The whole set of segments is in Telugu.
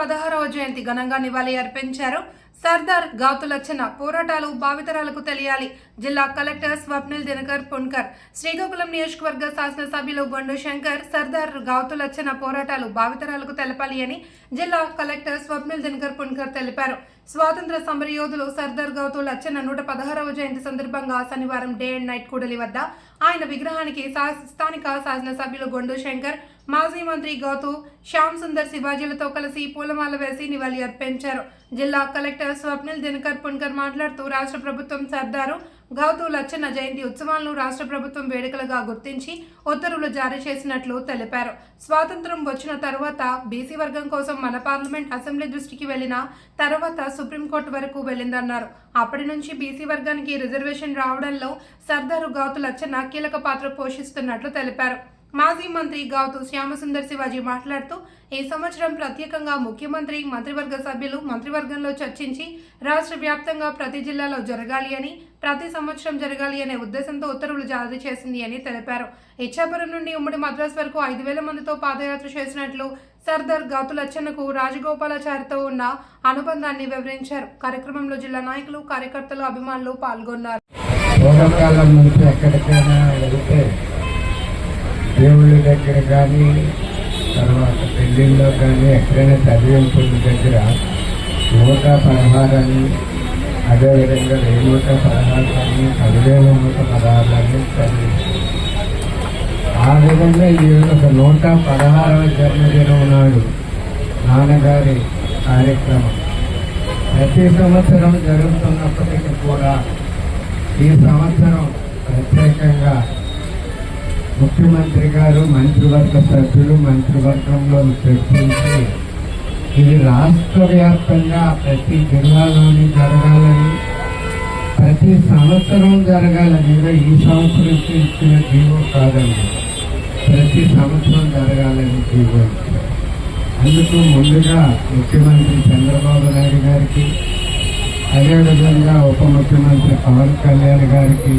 పదహారవ జయంతి ఘనంగా నివాళి అర్పించారు. సర్దార్ గాతులచ్చన పోరాటాలు భావితరాలకు తెలియాలి. జిల్లా కలెక్టర్ స్వప్నిల్ దినకర్ పున్కర్ శ్రీకాకుళం నియోజకవర్గ శాసనసభ్యులు గొండు శంకర్ సర్దార్ గాతులచ్చన పోరాటాలు భావితరాలకు తెలపాలి అని జిల్లా కలెక్టర్ స్వప్నిల్ దినకర్ పున్కర్ తెలిపారు. స్వాతంత్ర సమరయోధులు సర్దార్ గౌతు లచ్చన్న నూట పదహారవ జయంతి సందర్భంగా శనివారం డే అండ్ నైట్ కూడలి వద్ద ఆయన విగ్రహానికి స్థానిక శాసనసభ్యులు గొండు శంకర్ మాజీ మంత్రి గౌతు శ్యామ్ సుందర్ శివాజీలతో కలిసి పూలమాల వేసి నివాళి అర్పించారు. జిల్లా కలెక్టర్ స్వప్నిల్ దినకర్ పున్కర్ మాట్లాడుతూ రాష్ట్ర ప్రభుత్వం సర్దారు గౌతు లచ్చన్న జయంతి ఉత్సవాలను రాష్ట్ర ప్రభుత్వం వేడుకలుగా గుర్తించి ఉత్తర్వులు జారీ చేసినట్లు తెలిపారు. స్వాతంత్రం వచ్చిన తర్వాత బీసీ వర్గం కోసం మన పార్లమెంట్ అసెంబ్లీ దృష్టికి వెళ్ళిన తర్వాత సుప్రీంకోర్టు వరకు వెళ్ళిందన్నారు. అప్పటి నుంచి బీసీ వర్గానికి రిజర్వేషన్ రావడంలో సర్దారు గౌతు లచ్చన్న కీలక పాత్ర పోషిస్తున్నట్లు తెలిపారు. మాజీ మంత్రి గౌతు శ్యామసుందర్ శివాజీ మాట్లాడుతూ ఈ సంవత్సరం ప్రత్యేకంగా ముఖ్యమంత్రి మంత్రివర్గ సభ్యులు మంత్రివర్గంలో చర్చించి రాష్ట్ర వ్యాప్తంగా ప్రతి జిల్లాలో జరగాలి అని ప్రతి సంవత్సరం జరగాలి అనే ఉద్దేశంతో ఉత్తర్వులు జారీ చేసింది అని తెలిపారు. ఇచ్చాపురం నుండి ఉమ్మడి మద్రాస్ వరకు ఐదు వేల మందితో పాదయాత్ర చేసినట్లు సర్దార్ గౌతులచ్చన్నకు రాజగోపాలాచారితో ఉన్న అనుబంధాన్ని వివరించారు. కార్యక్రమంలో జిల్లా నాయకులు కార్యకర్తలు అభిమానులు పాల్గొన్నారు. దేవుళ్ళ దగ్గర కానీ తర్వాత పెళ్ళిళ్ళలో కానీ ఎక్కడైనా చదివింపుల దగ్గర నూట పదహారాన్ని అదేవిధంగా వెయ్యి నూట పదహారులని పదివేల మూట పదహారులని చదివి ఆ విధంగా ఈ ఒక నూట పదహారవ జన్మదినం నాడు నాన్నగారి కార్యక్రమం. ప్రతి సంవత్సరం జరుగుతున్నప్పటికీ కూడా ఈ సంవత్సరం ప్రత్యేకంగా ముఖ్యమంత్రి గారు మంత్రివర్గ సభ్యులు మంత్రివర్గంలో చర్చించి ఇది రాష్ట్ర వ్యాప్తంగా ప్రతి జిల్లాలోని జరగాలని ప్రతి సంవత్సరం జరగాలని ఈ సంవత్సరం ఇచ్చిన జీవో కాదండి. ప్రతి సంవత్సరం జరగాలని జీవో అందుకు ముందుగా ముఖ్యమంత్రి చంద్రబాబు నాయుడు గారికి అదేవిధంగా ఉప ముఖ్యమంత్రి పవన్ కళ్యాణ్ గారికి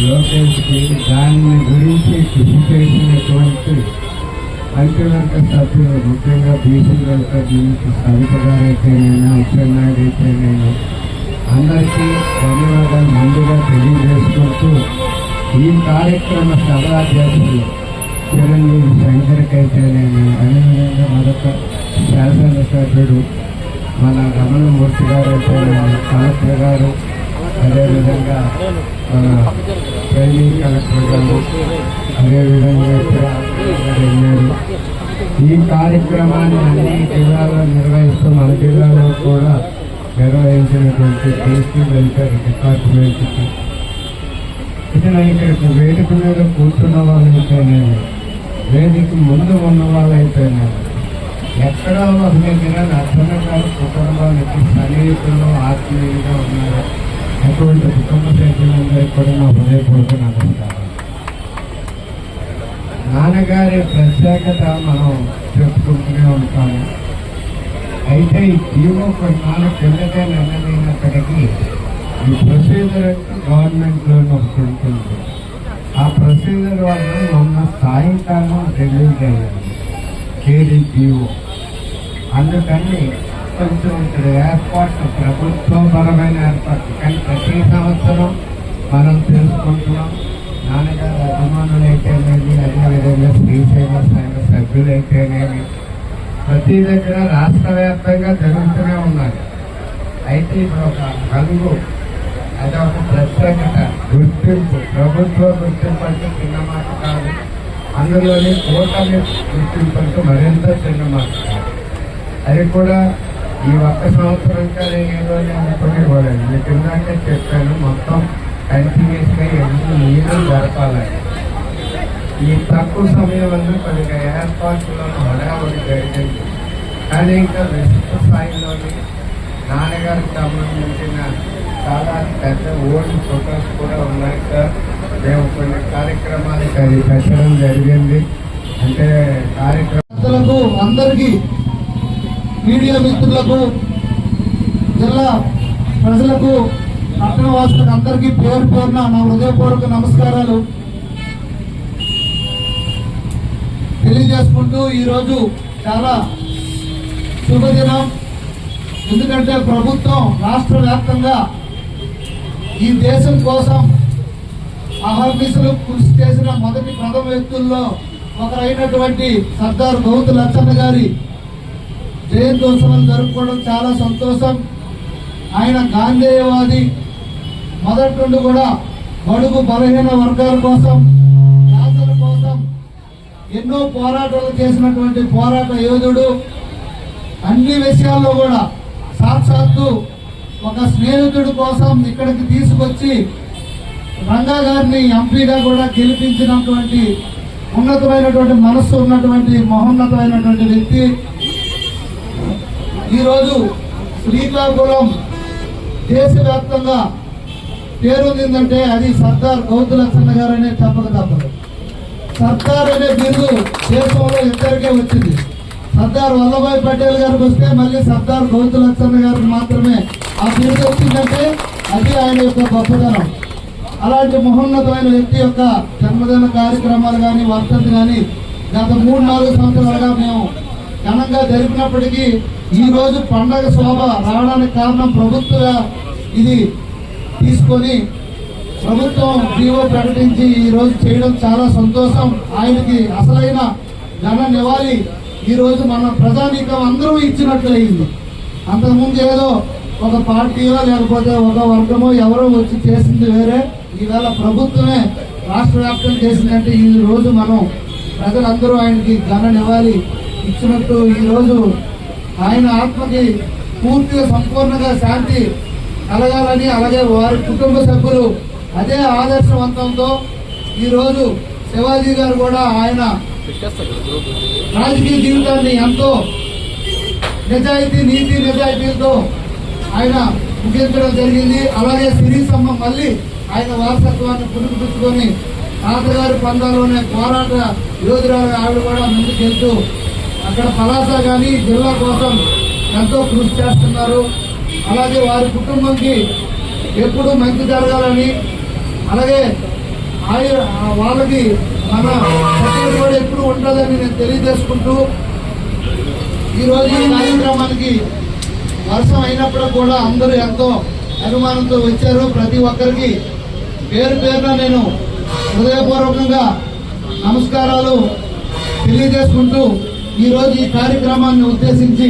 లోకేష్కి దాని గురించి కృషి చేసినటువంటి అంకవర్గ సభ్యులు ముఖ్యంగా బీసీలతో దీనికి సవిత గారు అయితేనైనా అచ్చెన్నాయుడు అయితేనైనా అందరికీ ధన్యవాదాలు ముందుగా తెలియజేసుకుంటూ ఈ కార్యక్రమ సభాధ్యక్షులు చిరంజీవి శంకర్కి అయితేనేను అదేవిధంగా మరొక శాసనసభ్యుడు మన రమణమూర్తి గారు అయితేనేను కలెక్టర్ గారు. అదేవిధంగా మన ట్రైనింగ్ కలెక్టర్ గారు అదేవిధంగా ఇక్కడ వెళ్ళారు ఈ కార్యక్రమాన్ని అన్ని జిల్లాలో నిర్వహిస్తూ మన జిల్లాలో కూడా నిర్వహించినటువంటి బీసీ వెల్ఫేర్ డిపార్ట్మెంట్కి ఇతను ఇక్కడికి వేదిక మీద కూర్చున్న వాళ్ళైతేనేమి వేదిక ముందు ఉన్న వాళ్ళైతేనేమి ఎక్కడో ఒక దగ్గర నచ్చన కుటుంబానికి సన్నిహితులు ఆత్మీయంగా ఉన్నారు. అటువంటి కుటుంబ సభ్యులందరికీ కూడా నా హృదయపూర్వక నమస్కారం నాన్నగారి ప్రత్యేకత మనం చెప్పుకుంటూనే ఉంటాము. అయితే ఈ జీవో కొన్నాళ్ళు కిందటే నిర్ణయినప్పటికీ ఈ ప్రొసీజర్ గవర్నమెంట్లో గవర్నమెంట్లోనే ఒకటి ఉంటుంది ఆ ప్రొసీజర్ వల్ల మొన్న సాయంకాలం రిలీజ్ అయ్యింది. KD GO. అందుకని కొంచెం ఇక్కడ ఏర్పాటు ప్రభుత్వపరమైన ఏర్పాటు కానీ ప్రతి సంవత్సరం మనం తెలుసుకుంటున్నాం. నాన్నగారు అభిమానులు అయితేనేమి అదేవిధంగా శ్రీసేవ సంఘ సభ్యులైతేనేమి ప్రతి దగ్గర రాష్ట్ర వ్యాప్తంగా జరుగుతూనే ఉన్నాయి అయితే ఇప్పుడు ఒక రంగు అది ఒక ప్రత్యేకత గుర్తింపు ప్రభుత్వ గుర్తింపు అంటే చిన్న మాట కాదు. అందులోని కూటమి గుర్తింపు అంటే మరింత చిన్న మాట కాదు. అది కూడా ఈ ఒక్క సంవత్సరం కానీ ఏదో నేను అనుకునేవాడండి చెప్పాను మొత్తం కంటిన్యూస్గా ఎన్ని నీళ్ళు జరపాలని. ఈ తక్కువ సమయంలో కొద్దిగా ఏర్పాట్లలో హడావుడి జరిగింది. కానీ ఇంకా విస్తృత స్థాయిలోని నాన్నగారికి సంబంధించిన చాలా పెద్ద ఓల్డ్ ఫొటోస్ కూడా ఉన్నాయి సార్ మేము కొన్ని కార్యక్రమాలకు అది పెట్టడం జరిగింది. అంటే కార్యక్రమం అందరికీ మీడియా మిత్రులకు జిల్లా ప్రజలకు పట్టణవాసులకు అందరికీ పేరు పేరున నా హృదయపూర్వక నమస్కారాలు. తెలియజేసుకుంటూ ఈరోజు చాలా శుభదినం. ఎందుకంటే ప్రభుత్వం రాష్ట్ర వ్యాప్తంగా ఈ దేశం కోసం అహర్నిశలు కృషి చేసిన మొదటి ప్రథమ వ్యక్తుల్లో ఒకరైనటువంటి సర్దార్ గౌతు లచ్చన్న గారి జయంతోత్సవం జరుపుకోవడం చాలా సంతోషం. ఆయన గాంధేయవాది. మొదటి నుండి కూడా బడుగు బలహీన వర్గాల కోసం జాతుల కోసం ఎన్నో పోరాటాలు చేసినటువంటి పోరాట యోధుడు. అన్ని విషయాల్లో కూడా సాక్షాత్తు ఒక స్నేహితుడి కోసం ఇక్కడికి తీసుకొచ్చి రంగా గారిని ఎంపీగా కూడా గెలిపించినటువంటి ఉన్నతమైనటువంటి మనస్సు ఉన్నటువంటి మహోన్నతమైనటువంటి వ్యక్తి. ఈరోజు శ్రీకాకుళం దేశవ్యాప్తంగా పేరుందిందంటే అది సర్దార్ గౌతు లక్షణ అనే చెప్పక తప్పదు. సర్దార్ అనే బిరుదు దేశంలో ఇద్దరికే వచ్చింది. సర్దార్ వల్లభాయ్ పటేల్ గారికి వస్తే మళ్ళీ సర్దార్ గౌతు లక్షణ గారికి మాత్రమే ఆ బిరుదు వచ్చిందంటే అది ఆయన యొక్క గొప్పతనం. అలాంటి మహోన్నతమైన వ్యక్తి యొక్క జన్మదిన కార్యక్రమాలు కానీ వర్ధంతి కానీ గత మూడు నాలుగు సంవత్సరాలుగా మేము ఘనంగా జరిపినప్పటికీ ఈ రోజు పండగ శోభ రావడానికి కారణం ప్రభుత్వ ఇది తీసుకొని ప్రభుత్వం జీవో ప్రకటించి ఈ రోజు చేయడం చాలా సంతోషం. ఆయనకి అసలైన ఘన నివాళి ఈరోజు మన ప్రజానీకం అందరూ ఇచ్చినట్లయింది. అంతకుముందు ఏదో ఒక పార్టీయో లేకపోతే ఒక వర్గమో ఎవరో వచ్చి చేసింది వేరే. ఈవేళ ప్రభుత్వమే రాష్ట్ర వ్యాప్తం చేసిందంటే ఈ రోజు మనం ప్రజలందరూ ఆయనకి ఘన నివాళి ఇచ్చినట్టు ఈ రోజు ఆయన ఆత్మకి పూర్తిగా సంపూర్ణంగా శాంతి కలగాలని అలాగే వారి కుటుంబ సభ్యులు అదే ఆదర్శవంతంతో ఈరోజు శివాజీ గారు కూడా ఆయన రాజకీయ జీవితాన్ని ఎంతో నిజాయితీ నీతి నిజాయితీతో ఆయన ముగించడం జరిగింది. అలాగే సిరిసమ్మ మళ్ళీ ఆయన వారసత్వాన్ని పురుకుపుచ్చుకొని తాతగారి పందాలోనే పోరాట యోధురాలు ఆవిడ కూడా ముందుకెళ్తూ అక్కడ పలాస కానీ జిల్లా కోసం ఎంతో కృషి చేస్తున్నారు. అలాగే వారి కుటుంబంకి ఎప్పుడు మంచి జరగాలని అలాగే ఆయన వాళ్ళకి మన సపోర్ట్ కూడా ఎప్పుడు ఉంటుందని నేను తెలియజేసుకుంటూ ఈరోజు ఈ కార్యక్రమానికి వర్షం అయినప్పుడు కూడా అందరూ ఎంతో అభిమానంతో వచ్చారు. ప్రతి ఒక్కరికి పేరు పేరున నేను హృదయపూర్వకంగా నమస్కారాలు తెలియజేసుకుంటూ ఈరోజు ఈ కార్యక్రమాన్ని ఉద్దేశించి